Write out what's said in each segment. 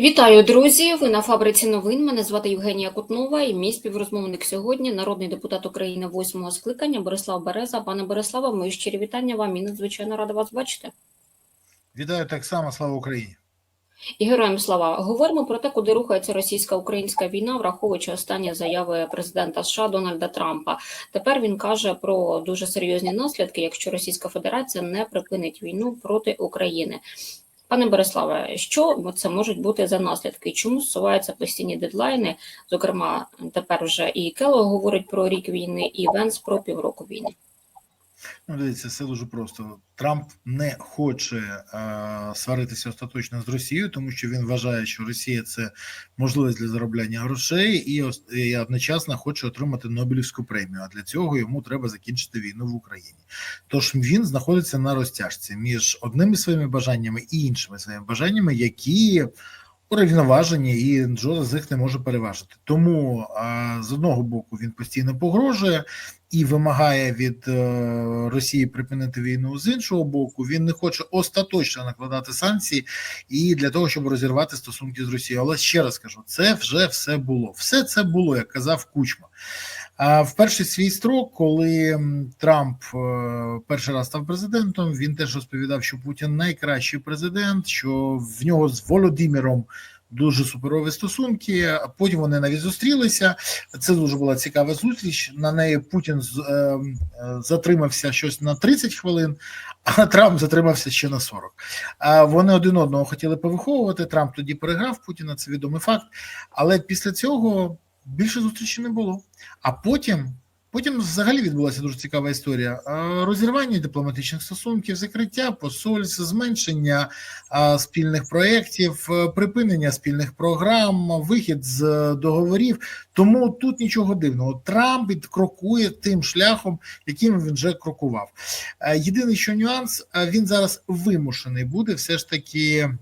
Вітаю, друзі! Ви на фабриці новин. Мене звати Євгенія Кутнова і мій співрозмовник сьогодні народний депутат України восьмого скликання Борислав Береза. Пане Бориславе, мої щирі вітання вам і надзвичайно рада вас бачити. Вітаю так само, слава Україні. І героям слава говоримо про те, куди рухається російсько-українська війна, враховуючи останні заяви президента США Дональда Трампа. Тепер він каже про дуже серйозні наслідки, якщо Російська Федерація не припинить війну проти України. Пане Бориславе, що це можуть бути за наслідки? Чому зсуваються постійні дедлайни? Зокрема, тепер вже і Кело говорить про рік війни, і Венс про півроку війни. Ну, дивіться, все дуже просто. Трамп не хоче е, сваритися остаточно з Росією, тому що він вважає, що Росія це можливість для заробляння грошей, і, і одночасно хоче отримати Нобелівську премію. А для цього йому треба закінчити війну в Україні. Тож він знаходиться на розтяжці між одними своїми бажаннями і іншими своїми бажаннями, які урівноважені, і жоден з них не може переважити. Тому з одного боку він постійно погрожує і вимагає від е, Росії припинити війну. З іншого боку, він не хоче остаточно накладати санкції і для того, щоб розірвати стосунки з Росією. Але ще раз кажу, це вже все було. Все це було, як казав Кучма. В перший свій строк, коли Трамп е, перший раз став президентом, він теж розповідав, що Путін найкращий президент, що в нього з Володимиром дуже суперові стосунки. Потім вони навіть зустрілися. Це дуже була цікава зустріч. На неї Путін е, е, затримався щось на 30 хвилин, а Трамп затримався ще на 40. А вони один одного хотіли повиховувати. Трамп тоді переграв Путіна, це відомий факт. Але після цього більше зустрічі не було. А потім. Потім взагалі відбулася дуже цікава історія: Е, розірвання дипломатичних стосунків, закриття посольств, зменшення спільних проєктів, е, припинення спільних програм, вихід з е, договорів. Тому тут нічого дивного. Трамп крокує тим шляхом, яким він вже крокував. Е, Єдиний, що нюанс, е, він зараз вимушений буде все ж таки е,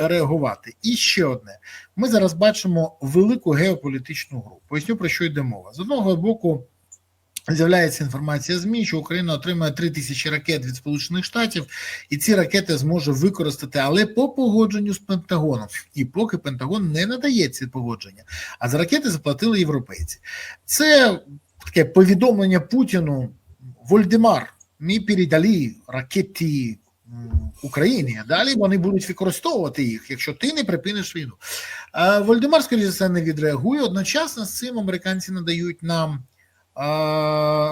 реагувати. І ще одне: ми зараз бачимо велику геополітичну гру. Поясню про що йде мова. З одного боку. З'являється інформація ЗМІ, що Україна отримає 3 тисячі ракет від Сполучених Штатів, і ці ракети зможе використати, але по погодженню з Пентагоном. І поки Пентагон не надає ці погодження, а за ракети заплатили європейці. Це таке повідомлення Путіну: Вольдемар, ми передали ракети Україні. Далі вони будуть використовувати їх, якщо ти не припиниш війну. Вольдемар, скоріше за все, не відреагує. Одночасно з цим американці надають нам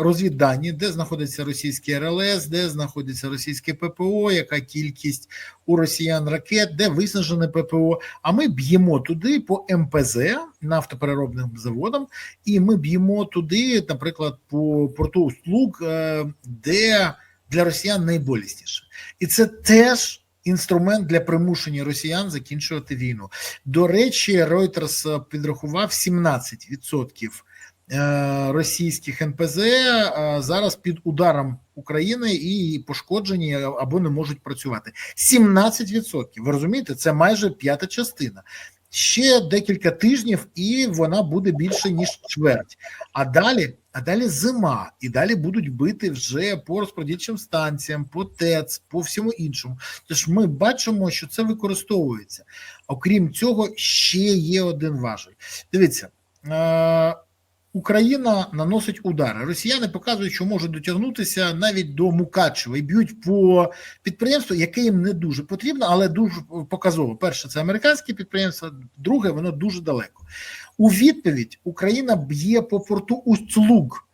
розвіддані, де знаходиться російський РЛС, де знаходиться російське ППО, яка кількість у росіян ракет, де виснажене ППО. А ми б'ємо туди по МПЗ нафтопереробним заводам, і ми б'ємо туди, наприклад, по порту услуг, е, де для росіян найболісніше, і це теж. Інструмент для примушення росіян закінчувати війну. До речі, Reuters підрахував 17% е, російських НПЗ е, зараз під ударом України і пошкоджені або не можуть працювати. 17%. Ви розумієте, це майже п'ята частина. Ще декілька тижнів, і вона буде більше ніж чверть. А далі, а далі зима, і далі будуть бити вже по розподільчим станціям, по ТЕЦ, по всьому іншому. Тож ми бачимо, що це використовується. Окрім цього, ще є один важель. Дивіться. Україна наносить удари. Росіяни показують, що можуть дотягнутися навіть до Мукачева і б'ють по підприємству, яке їм не дуже потрібно, але дуже показово. Перше, це американське підприємство, друге, воно дуже далеко. У відповідь Україна б'є по порту Усть-Луг,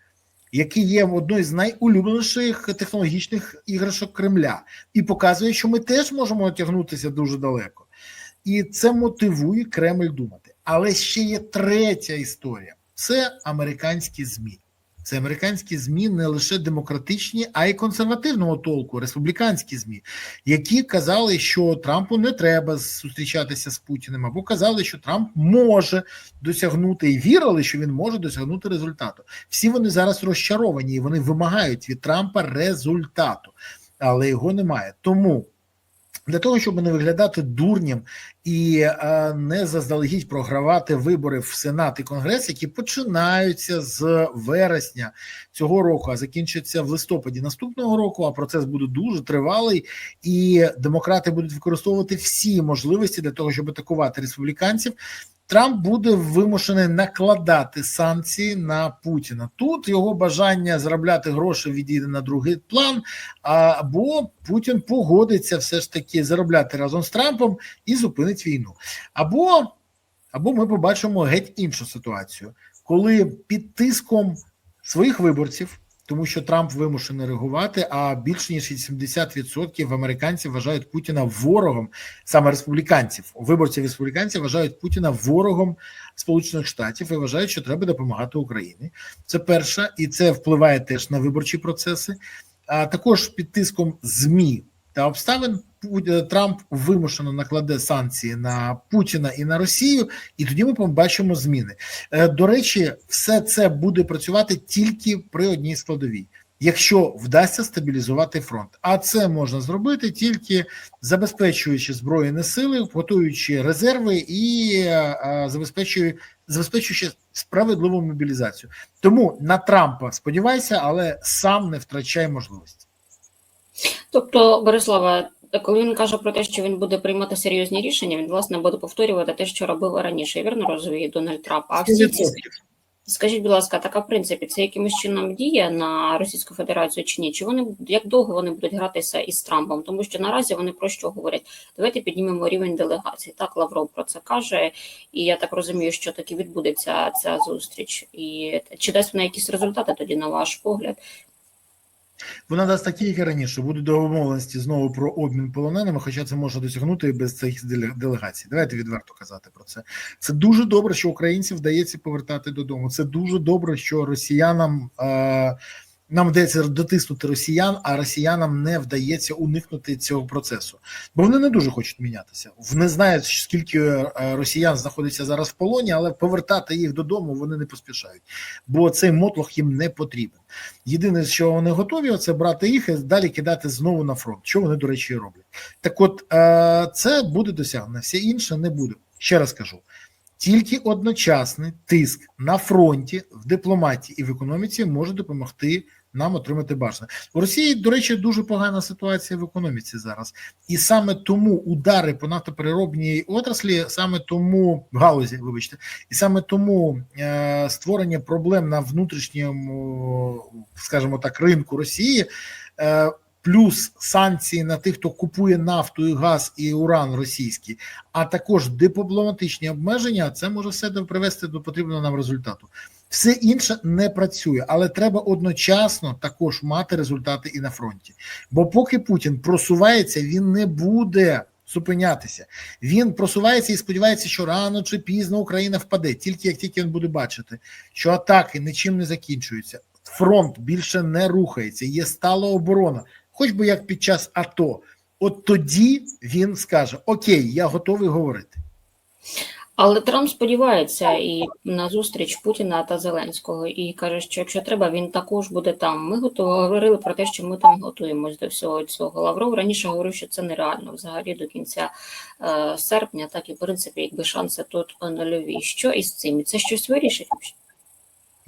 який є одною з найулюбленіших технологічних іграшок Кремля, і показує, що ми теж можемо тягнутися дуже далеко. І це мотивує Кремль думати. Але ще є третя історія це американські змі. Це американські змі не лише демократичні, а й консервативного толку, республіканські змі, які казали, що Трампу не треба зустрічатися з Путіним, або казали, що Трамп може досягнути і вірили, що він може досягнути результату. Всі вони зараз розчаровані і вони вимагають від Трампа результату, але його немає. Тому Для того щоб не виглядати дурнім і е, не заздалегідь програвати вибори в Сенат і Конгрес, які починаються з вересня цього року, а закінчаться в листопаді наступного року. А процес буде дуже тривалий, і демократи будуть використовувати всі можливості для того, щоб атакувати республіканців. Трамп буде вимушений накладати санкції на Путіна. Тут його бажання заробляти гроші відійде на другий план. Або Путін погодиться все ж таки заробляти разом з Трампом і зупинить війну. Або, або ми побачимо геть іншу ситуацію, коли під тиском своїх виборців. Тому що Трамп вимушений реагувати, а більше ніж 70% американців вважають Путіна ворогом, саме республіканців. виборців республіканців вважають Путіна ворогом Сполучених Штатів і вважають, що треба допомагати Україні. Це перша, і це впливає теж на виборчі процеси. А також під тиском змі обставин Трамп вимушено накладе санкції на Путіна і на Росію, і тоді ми побачимо зміни. Е, До речі, все це буде працювати тільки при одній складовій. Якщо вдасться стабілізувати фронт, а це можна зробити тільки забезпечуючи збройні сили, готуючи резерви і забезпечуючи, забезпечуючи справедливу мобілізацію. Тому на Трампа сподівайся, але сам не втрачай можливості. Тобто, Борислава, коли він каже про те, що він буде приймати серйозні рішення, він власне буде повторювати те, що робив раніше. Я вірно розумію Дональд Трамп. А всі ці скажіть, будь ласка, така в принципі це якимось чином діє на Російську Федерацію чи ні? Чи вони як довго вони будуть гратися із Трампом? Тому що наразі вони про що говорять? Давайте піднімемо рівень делегації. Так Лавров про це каже, і я так розумію, що таки відбудеться ця зустріч. І чи дасть вона якісь результати тоді, на ваш погляд? Вона дасть такі, як і раніше, будуть домовленості знову про обмін полоненими, хоча це можна досягнути і без цих делегацій. Давайте відверто казати про це. Це дуже добре, що українців вдається повертати додому. Це дуже добре, що росіянам. Е- нам вдається дотиснути росіян, а росіянам не вдається уникнути цього процесу, бо вони не дуже хочуть мінятися. Вони знають, скільки росіян знаходиться зараз в полоні, але повертати їх додому вони не поспішають, бо цей мотлох їм не потрібен. Єдине, що вони готові, це брати їх і далі кидати знову на фронт, що вони, до речі, роблять. Так, от це буде досягнено, все інше не буде. Ще раз кажу. Тільки одночасний тиск на фронті в дипломатії і в економіці може допомогти нам отримати бажане. У Росії, до речі, дуже погана ситуація в економіці зараз, і саме тому удари по нафтопереробній отраслі, саме тому галузі, вибачте, і саме тому е, створення проблем на внутрішньому, скажімо так, ринку Росії. Е, Плюс санкції на тих, хто купує нафту і газ і уран російський, а також дипломатичні обмеження, це може все привести до потрібного нам результату. Все інше не працює, але треба одночасно також мати результати і на фронті. Бо поки Путін просувається, він не буде зупинятися. Він просувається і сподівається, що рано чи пізно Україна впаде, тільки як тільки він буде бачити, що атаки нічим не закінчуються. Фронт більше не рухається, є стала оборона, хоч би як під час АТО. От тоді він скаже: Окей, я готовий говорити. Але Трамп сподівається і на зустріч Путіна та Зеленського і каже, що якщо треба, він також буде там. Ми готові говорили про те, що ми там готуємось до всього цього. Лавров раніше говорив, що це нереально взагалі до кінця е, серпня, так і в принципі, якби шанси тут нульові. Що із цим? Це щось вирішить?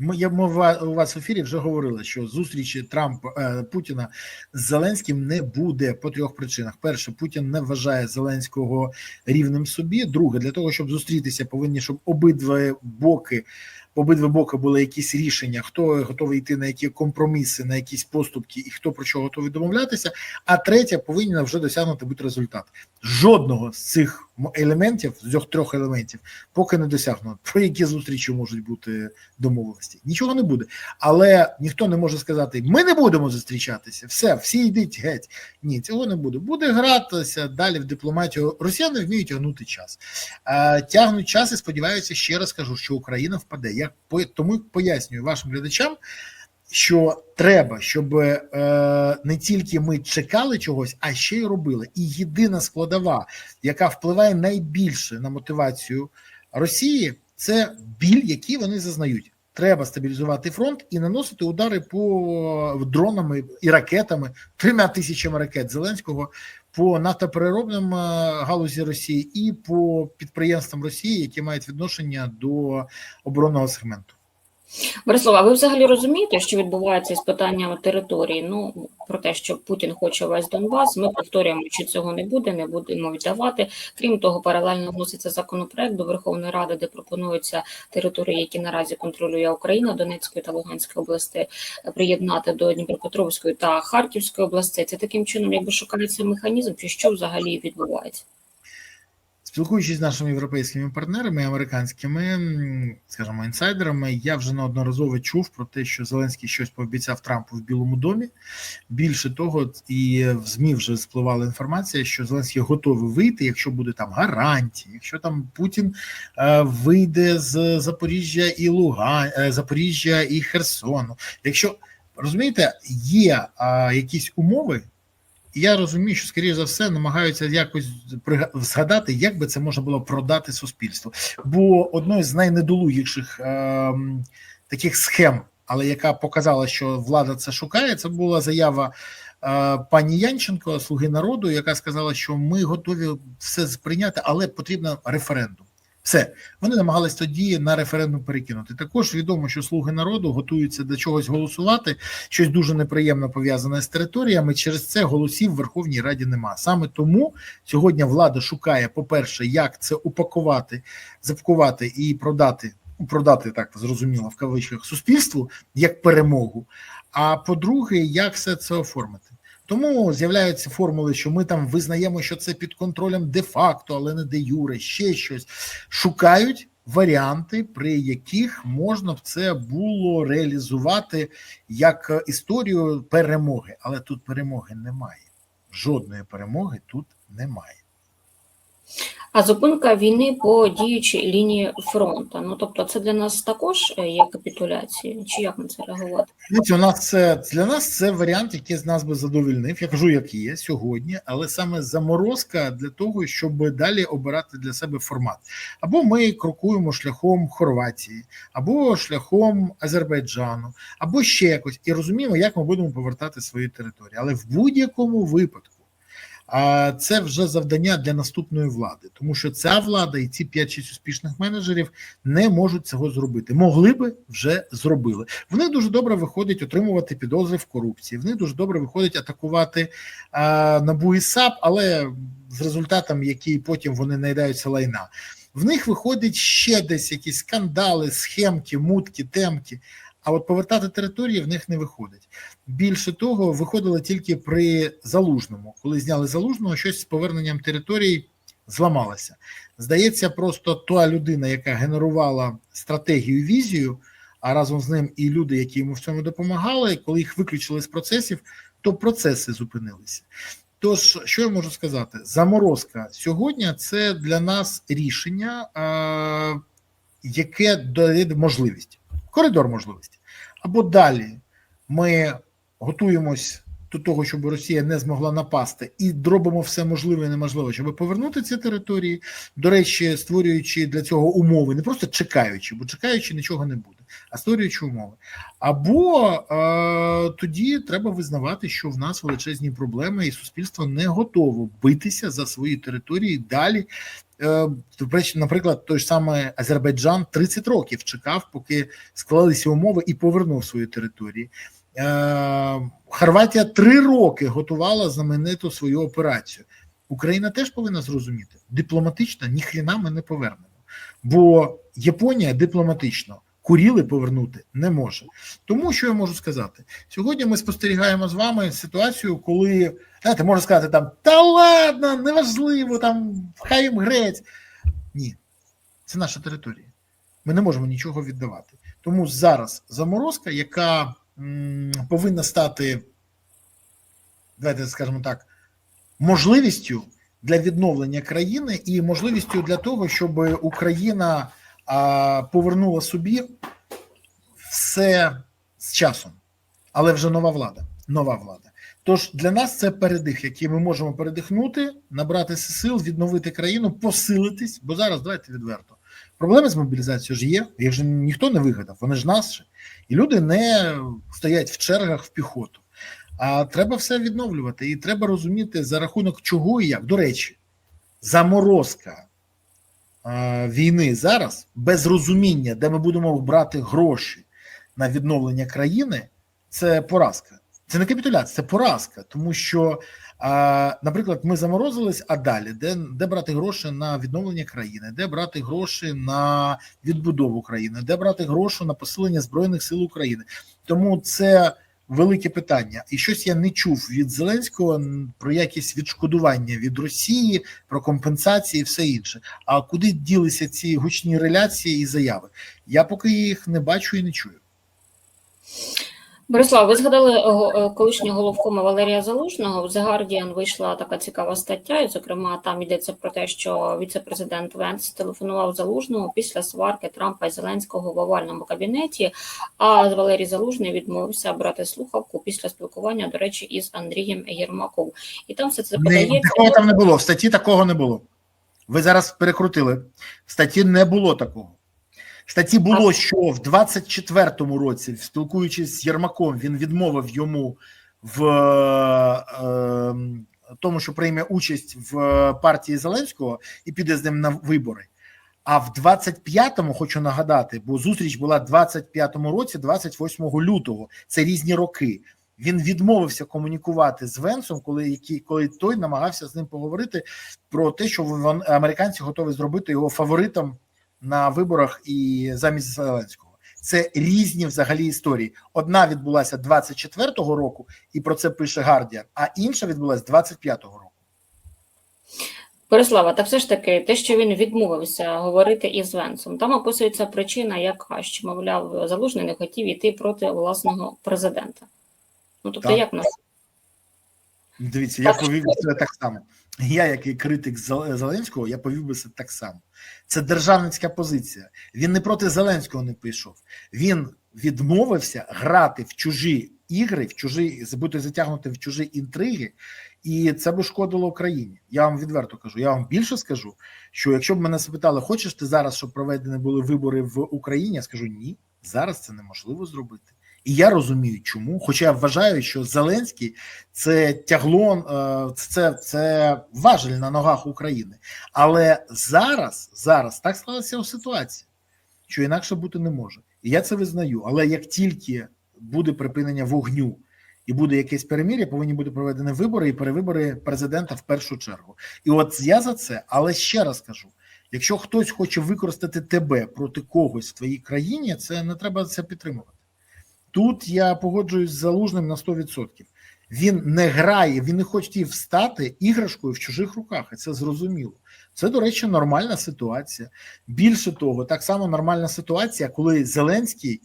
Ми мова у вас в ефірі вже говорили, що зустрічі Трампа е, Путіна з Зеленським не буде по трьох причинах: перше, Путін не вважає Зеленського рівним собі. Друге, для того, щоб зустрітися, повинні щоб обидва боки. Обидва боки були якісь рішення, хто готовий йти на які компроміси, на якісь поступки, і хто про що готовий домовлятися. А третє повинна вже досягнути бути результат. Жодного з цих елементів, з цих трьох елементів, поки не досягнуто. Про які зустрічі можуть бути домовленості? Нічого не буде. Але ніхто не може сказати: ми не будемо зустрічатися. Все, всі йдіть геть. Ні, цього не буде. Буде гратися далі в дипломатію. Росіяни вміють тягнути час. А, Тягнуть час і сподіваюся, ще раз кажу, що Україна впаде. Я тому пояснюю вашим глядачам. Що треба, щоб е, не тільки ми чекали чогось, а ще й робили. І єдина складова, яка впливає найбільше на мотивацію Росії, це біль, який вони зазнають. треба стабілізувати фронт і наносити удари по дронами і ракетами, трьома тисячами ракет Зеленського по нафтопереробним е, галузі Росії і по підприємствам Росії, які мають відношення до оборонного сегменту. Борислава, ви взагалі розумієте, що відбувається із питаннями території? Ну про те, що Путін хоче весь Донбас. Ми повторюємо, що цього не буде, не будемо віддавати. Крім того, паралельно вноситься законопроект до Верховної Ради, де пропонуються території, які наразі контролює Україна, Донецької та Луганської області, приєднати до Дніпропетровської та Харківської областей. Це таким чином, якби шукається механізм, чи що взагалі відбувається? Спілкуючись з нашими європейськими партнерами, американськими, скажімо, інсайдерами, я вже неодноразово чув про те, що Зеленський щось пообіцяв Трампу в Білому домі. Більше того, і в ЗМІ вже спливала інформація, що Зеленський готовий вийти, якщо буде там гарантії, якщо там Путін е, вийде з Запоріжжя і Луган, е, Запоріжжя і Херсону. Якщо розумієте, є е, якісь умови. Я розумію, що скоріше за все намагаються якось згадати, як би це можна було продати суспільству. Бо одною з найнедолугіших ем, таких схем, але яка показала, що влада це шукає, це була заява е, пані Янченко, слуги народу, яка сказала, що ми готові все сприйняти, але потрібен референдум. Все, вони намагались тоді на референдум перекинути. Також відомо, що слуги народу готуються до чогось голосувати. Щось дуже неприємно пов'язане з територіями. Через це голосів в Верховній Раді нема. Саме тому сьогодні влада шукає, по-перше, як це упакувати, запакувати і продати. Продати так зрозуміло в кавичках суспільству як перемогу. А по-друге, як все це оформити. Тому з'являються формули, що ми там визнаємо, що це під контролем де-факто, але не де юре, ще щось. Шукають варіанти, при яких можна б це було реалізувати як історію перемоги. Але тут перемоги немає. Жодної перемоги тут немає. А зупинка війни по діючій лінії фронту. Ну тобто, це для нас також е, є капітуляцією, чи як на це реагувати? У нас це для нас це варіант, який з нас би задовольнив. Я кажу, як є сьогодні, але саме заморозка для того, щоб далі обирати для себе формат. Або ми крокуємо шляхом Хорватії, або шляхом Азербайджану, або ще якось, і розуміємо, як ми будемо повертати свої території. Але в будь-якому випадку. А це вже завдання для наступної влади, тому що ця влада і ці 5-6 успішних менеджерів не можуть цього зробити. Могли би вже зробили. В них дуже добре виходить отримувати підозри в корупції. В них дуже добре виходить атакувати а, НАБУ і САП, але з результатом, який потім вони наїдаються лайна. В них виходить ще десь якісь скандали, схемки, мутки, темки. А от повертати території в них не виходить. Більше того, виходило тільки при залужному, коли зняли залужного, щось з поверненням територій зламалося. Здається, просто та людина, яка генерувала стратегію, візію, а разом з ним і люди, які йому в цьому допомагали, коли їх виключили з процесів, то процеси зупинилися. Тож, що я можу сказати? Заморозка сьогодні це для нас рішення, яке дає можливість, коридор можливості. Або далі ми готуємось до того, щоб Росія не змогла напасти, і робимо все можливе і неможливе, щоб повернути ці території. До речі, створюючи для цього умови, не просто чекаючи, бо чекаючи нічого не буде, а створюючи умови. Або е, тоді треба визнавати, що в нас величезні проблеми, і суспільство не готово битися за свої території далі. Е, Наприклад, той ж самий Азербайджан 30 років чекав, поки склалися умови і повернув свої території. Е, Хорватія три роки готувала знамениту свою операцію. Україна теж повинна зрозуміти, дипломатично ніхрена ми не повернемо, бо Японія дипломатично Куріли повернути не може. Тому що я можу сказати, сьогодні ми спостерігаємо з вами ситуацію, коли знаєте, можна сказати там та ладно, неважливо, там хай їм грець. Ні, це наша територія. Ми не можемо нічого віддавати. Тому зараз заморозка, яка м, повинна стати, давайте скажемо так, можливістю для відновлення країни і можливістю для того, щоб Україна а, повернула собі все з часом, але вже нова влада. Нова влада. Тож для нас це передих, який ми можемо передихнути, набратися сил, відновити країну, посилитись. Бо зараз давайте відверто. Проблеми з мобілізацією ж є, їх же ніхто не вигадав, вони ж наші. І люди не стоять в чергах в піхоту. А треба все відновлювати, і треба розуміти за рахунок чого і як. До речі, заморозка е, війни зараз без розуміння, де ми будемо брати гроші на відновлення країни, це поразка. Це не капітуляція, це поразка, тому що, наприклад, ми заморозились, а далі де, де брати гроші на відновлення країни, де брати гроші на відбудову країни, де брати гроші на посилення збройних сил України. Тому це велике питання. І щось я не чув від Зеленського про якісь відшкодування від Росії, про компенсації і все інше. А куди ділися ці гучні реляції і заяви? Я поки їх не бачу і не чую. Борислав, ви згадали е, е, колишнього головкома Валерія Залужного. В The Guardian вийшла така цікава стаття, і, зокрема, там йдеться про те, що віце-президент Венс телефонував Залужному після сварки Трампа і Зеленського в овальному кабінеті. А Валерій Залужний відмовився брати слухавку після спілкування, до речі, із Андрієм Єрмаком. І там все це Не, подається. такого там не було. В статті такого не було. Ви зараз перекрутили. В статті не було такого. Статті було, що в 24-му році, спілкуючись з Єрмаком, він відмовив йому в е, тому, що прийме участь в партії Зеленського і піде з ним на вибори. А в 25-му хочу нагадати, бо зустріч була в 25-му році, 28 лютого. Це різні роки. Він відмовився комунікувати з Венсом, коли який, коли той намагався з ним поговорити про те, що американці готові зробити його фаворитом на виборах і замість Зеленського. Це різні взагалі історії. Одна відбулася 24-го року, і про це пише Гардіан, а інша відбулася 25-го року. Борислава, та все ж таки, те, що він відмовився говорити із Венсом, там описується причина, яка що, мовляв, Залужний не хотів іти проти власного президента. Ну тобто, Так. як нас Дивіться, я повів себе так само. Я, як і критик Зеленського, я повів би себе так само. Це державницька позиція. Він не проти Зеленського не пішов. Він відмовився грати в чужі ігри, в чужі бути затягнутим в чужі інтриги, і це би шкодило Україні. Я вам відверто кажу. Я вам більше скажу, що якщо б мене запитали, хочеш ти зараз, щоб проведені були вибори в Україні, я скажу ні, зараз це неможливо зробити. І я розумію, чому. Хоча я вважаю, що Зеленський це тягло, е, це, це важель на ногах України. Але зараз, зараз так склалася ситуація, що інакше бути не може. І я це визнаю. Але як тільки буде припинення вогню і буде якесь перемір'я, повинні бути проведені вибори і перевибори президента в першу чергу. І от я за це, але ще раз кажу: якщо хтось хоче використати тебе проти когось в твоїй країні, це не треба це підтримувати. Тут я погоджуюсь з залужним на 100%. Він не грає, він не хоче встати іграшкою в чужих руках, і це зрозуміло. Це, до речі, нормальна ситуація. Більше того, так само нормальна ситуація, коли Зеленський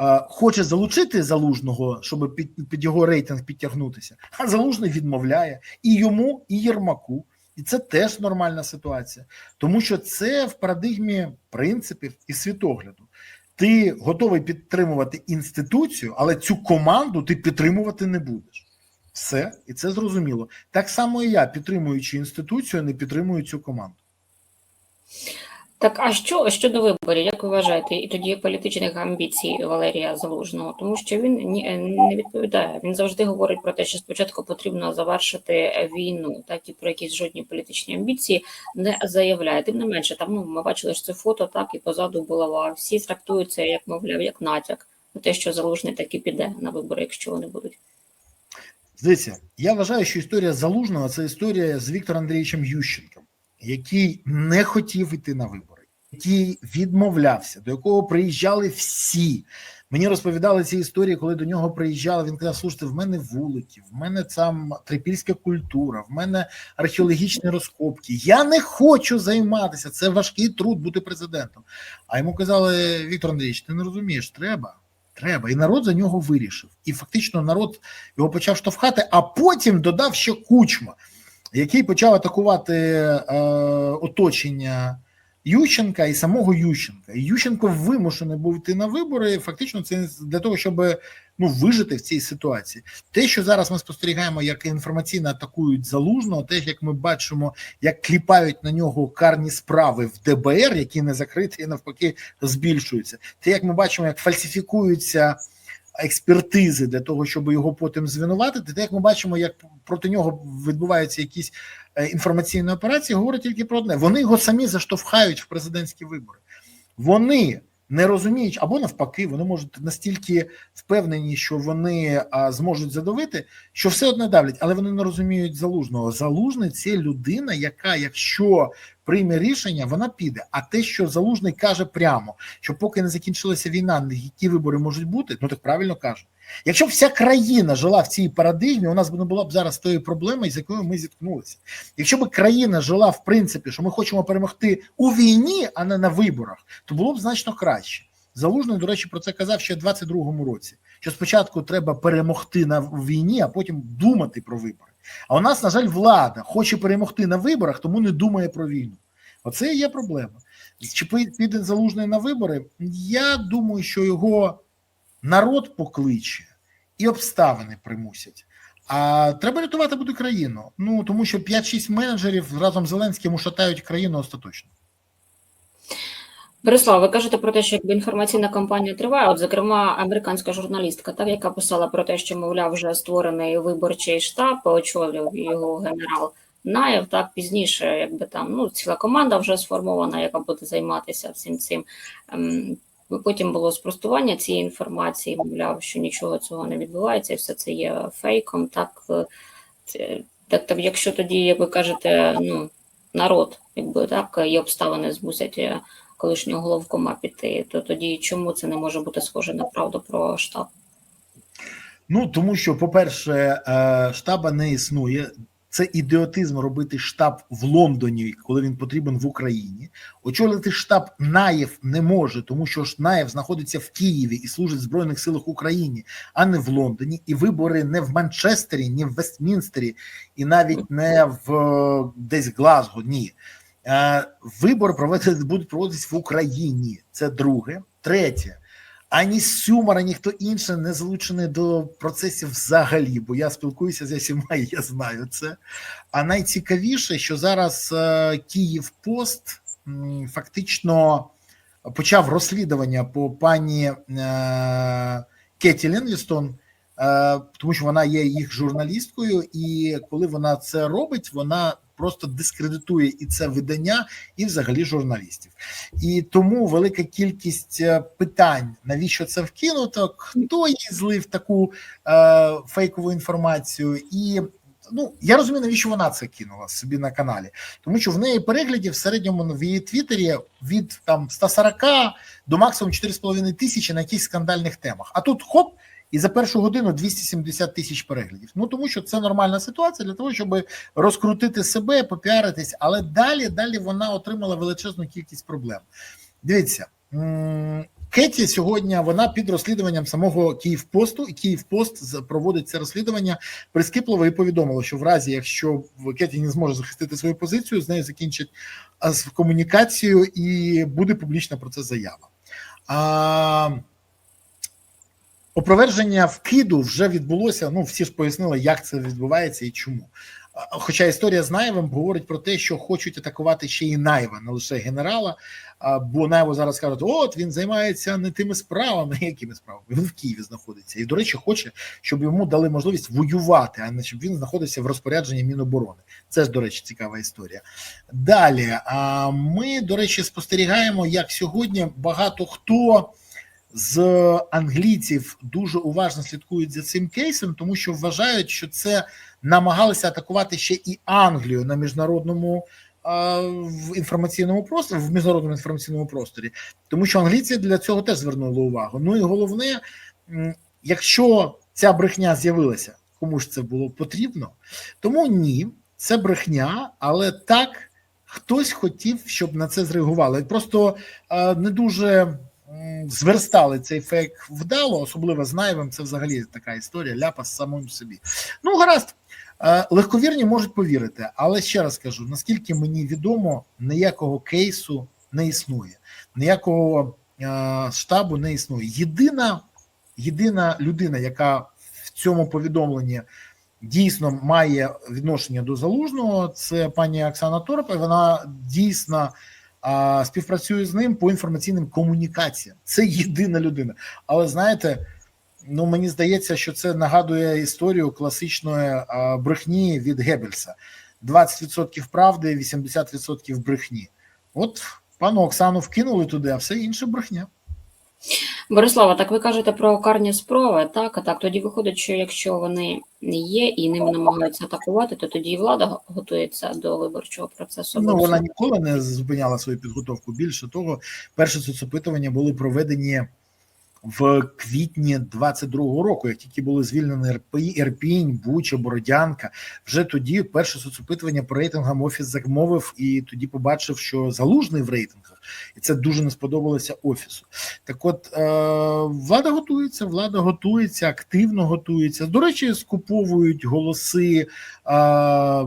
е, хоче залучити залужного, щоб під, під його рейтинг підтягнутися, а залужний відмовляє і йому, і Єрмаку. І це теж нормальна ситуація, тому що це в парадигмі принципів і світогляду. Ти готовий підтримувати інституцію, але цю команду ти підтримувати не будеш. Все, і це зрозуміло. Так само і я, підтримуючи інституцію, не підтримую цю команду. Так? А що щодо виборів, як ви вважаєте, і тоді політичних амбіцій Валерія Залужного, тому що він ні, не відповідає. Він завжди говорить про те, що спочатку потрібно завершити війну, так і про якісь жодні політичні амбіції не заявляє. Тим не менше, там ну ми бачили ж це фото, так і позаду булава. Всі трактують це як мовляв, як натяк на те, що залужний таки піде на вибори, якщо вони будуть. Дивіться, я вважаю, що історія залужного це історія з Віктором Андрійовичем Ющенком, який не хотів йти на вибори, який відмовлявся, до якого приїжджали всі. Мені розповідали ці історії, коли до нього приїжджали. Він казав: слушайте, в мене вулики, в мене там трипільська культура, в мене археологічні розкопки. Я не хочу займатися. Це важкий труд бути президентом. А йому казали: Віктор Андрійович, ти не розумієш, треба. Треба, і народ за нього вирішив. І фактично народ його почав штовхати, а потім додав ще кучма, який почав атакувати е, оточення Ющенка і самого Ющенка. І Ющенко вимушений був йти на вибори. Фактично, це для того, щоб ну вижити в цій ситуації. Те, що зараз ми спостерігаємо, як інформаційно атакують залужного, те, як ми бачимо, як кліпають на нього карні справи в ДБР, які не закриті, і навпаки збільшуються. Те, як ми бачимо, як фальсифікуються експертизи для того, щоб його потім звинуватити, те, як ми бачимо, як проти нього відбуваються якісь е, інформаційні операції, говорить тільки про одне: вони його самі заштовхають в президентські вибори. Вони не розуміють, або навпаки, вони можуть настільки впевнені, що вони зможуть задавити, що все одно давлять, але вони не розуміють залужного. Залужний це людина, яка, якщо прийме рішення, вона піде. А те, що залужний каже прямо, що поки не закінчилася війна, які вибори можуть бути, ну так правильно каже. Якщо б вся країна жила в цій парадигмі, у нас не було б зараз тої проблеми, з якою ми зіткнулися. Якщо б країна жила в принципі, що ми хочемо перемогти у війні, а не на виборах, то було б значно краще. Залужний, до речі, про це казав ще в 22-му році. Що спочатку треба перемогти на війні, а потім думати про вибори. А у нас, на жаль, влада хоче перемогти на виборах, тому не думає про війну. Оце і є проблема. Чи піде залужний на вибори? Я думаю, що його народ покличе і обставини примусять. А треба рятувати буде країну. Ну тому що 5-6 менеджерів разом з Зеленським ушатають країну остаточно. Борислав, ви кажете про те, що якби інформаційна кампанія триває. От, зокрема, американська журналістка, так яка писала про те, що мовляв вже створений виборчий штаб, очолив його генерал Наєв. Так пізніше, якби там ну ціла команда вже сформована, яка буде займатися всім цим. Потім було спростування цієї інформації, мовляв, що нічого цього не відбувається, і все це є фейком. Так, це, так, так якщо тоді, як ви кажете, ну народ, якби так, і обставини змусять колишнього головкома піти, то тоді чому це не може бути схоже на правду про штаб? Ну тому що, по-перше, штаба не існує. Це ідіотизм робити штаб в Лондоні, коли він потрібен в Україні. Очолити штаб Наєв не може, тому що ж Наєв знаходиться в Києві і служить в Збройних силах України, а не в Лондоні. І вибори не в Манчестері, ні в Вестмінстері, і навіть не в десь Глазго. Ні. Вибори проводити будуть проводитись в Україні. Це друге. Третє. Ані Сюмар, ані хто інший не залучений до процесів взагалі, бо я спілкуюся з усіма, і я знаю це. А найцікавіше, що зараз е, Київ Пост фактично почав розслідування по пані е, Кеті Ленвістон, е, тому що вона є їх журналісткою, і коли вона це робить, вона просто дискредитує і це видання, і взагалі журналістів. І тому велика кількість питань, навіщо це вкинуто, хто їй злив таку е, фейкову інформацію, і ну я розумію, навіщо вона це кинула собі на каналі, тому що в неї переглядів в середньому в її твіттері від там 140 до максимум 4,5 тисячі на якихось скандальних темах. А тут хоп. І за першу годину 270 тисяч переглядів. Ну тому що це нормальна ситуація для того, щоб розкрутити себе, попіаритись, але далі далі вона отримала величезну кількість проблем. Дивіться, Кеті сьогодні вона під розслідуванням самого Київпосту, і Київпост проводить це розслідування прискіпливо і повідомило, що в разі, якщо Кеті не зможе захистити свою позицію, з нею закінчать комунікацію і буде публічна про це заява. А Опроверження вкиду вже відбулося. Ну всі ж пояснили, як це відбувається і чому. Хоча історія з Наєвим говорить про те, що хочуть атакувати ще і Наєва, не лише генерала. Бо Наєву зараз кажуть, от він займається не тими справами, якими справами він в Києві знаходиться, і до речі, хоче, щоб йому дали можливість воювати, а не щоб він знаходився в розпорядженні Міноборони. Це ж до речі, цікава історія. Далі а ми, до речі, спостерігаємо, як сьогодні багато хто з англійців дуже уважно слідкують за цим кейсом, тому що вважають, що це намагалися атакувати ще і Англію на міжнародному в інформаційному просторі, в міжнародному інформаційному просторі, тому що англійці для цього теж звернули увагу. Ну і головне, якщо ця брехня з'явилася, кому ж це було потрібно, тому ні, це брехня, але так хтось хотів, щоб на це зреагували. Просто не дуже зверстали цей фейк вдало, особливо з Наєвим, це взагалі така історія, ляпа з собі. Ну, гаразд, легковірні можуть повірити, але ще раз кажу: наскільки мені відомо, ніякого кейсу не існує. Ніякого е, штабу не існує. Єдина, єдина людина, яка в цьому повідомленні дійсно має відношення до залужного, це пані Оксана Торопа. Вона дійсно а, співпрацюю з ним по інформаційним комунікаціям. Це єдина людина. Але знаєте, ну мені здається, що це нагадує історію класичної а, брехні від Геббельса: 20% правди, 80% брехні. От пану Оксану вкинули туди, а все інше брехня. Борислава, так ви кажете про карні справи, так? А так тоді виходить, що якщо вони є і ними намагаються атакувати, то тоді і влада готується до виборчого процесу. Ну вона ніколи не зупиняла свою підготовку. Більше того, перші соцопитування були проведені в квітні 22-го року, як тільки були звільнені Ірпінь, Буча, Бородянка. Вже тоді перше соцопитування по рейтингам офіс замовив і тоді побачив, що залужний в рейтингах, і це дуже не сподобалося офісу. Так, от е, влада готується, влада готується, активно готується. До речі, скуповують голоси е,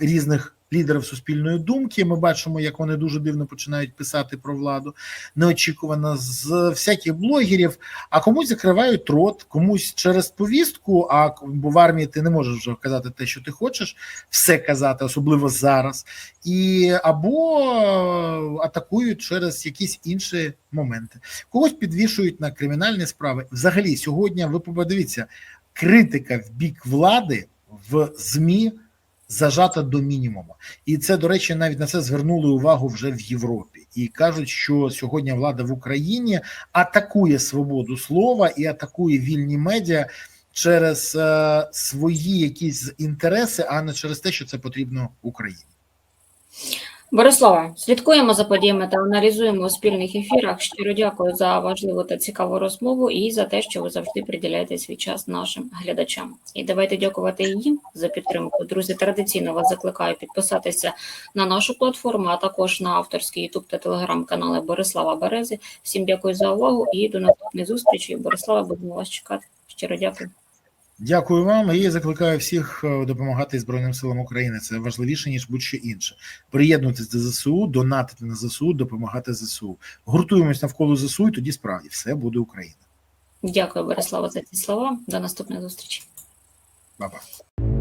різних. Лідерів суспільної думки, ми бачимо, як вони дуже дивно починають писати про владу, неочікувано з всяких блогерів. А комусь закривають рот, комусь через повістку. А бо в армії ти не можеш вже казати те, що ти хочеш, все казати, особливо зараз, і або атакують через якісь інші моменти. Когось підвішують на кримінальні справи. Взагалі, сьогодні ви подивіться, критика в бік влади в змі зажата до мінімуму, і це до речі, навіть на це звернули увагу вже в Європі і кажуть, що сьогодні влада в Україні атакує свободу слова і атакує вільні медіа через е, свої якісь інтереси, а не через те, що це потрібно Україні. Борислава, слідкуємо за подіями та аналізуємо у спільних ефірах. Щиро дякую за важливу та цікаву розмову і за те, що ви завжди приділяєте свій час нашим глядачам. І давайте дякувати їм за підтримку. Друзі, традиційно вас закликаю підписатися на нашу платформу, а також на авторський ютуб та телеграм-канали Борислава Берези. Всім дякую за увагу і до наступної зустрічі. Борислава, будемо вас чекати. Щиро дякую. Дякую вам і закликаю всіх е, допомагати Збройним силам України. Це важливіше ніж будь-що інше. Приєднуйтесь до ЗСУ, донатити на ЗСУ, допомагати ЗСУ. Гуртуємось навколо ЗСУ, і тоді справді все буде Україна. Дякую, Борислава, за ці слова. До наступної зустрічі. Па-па.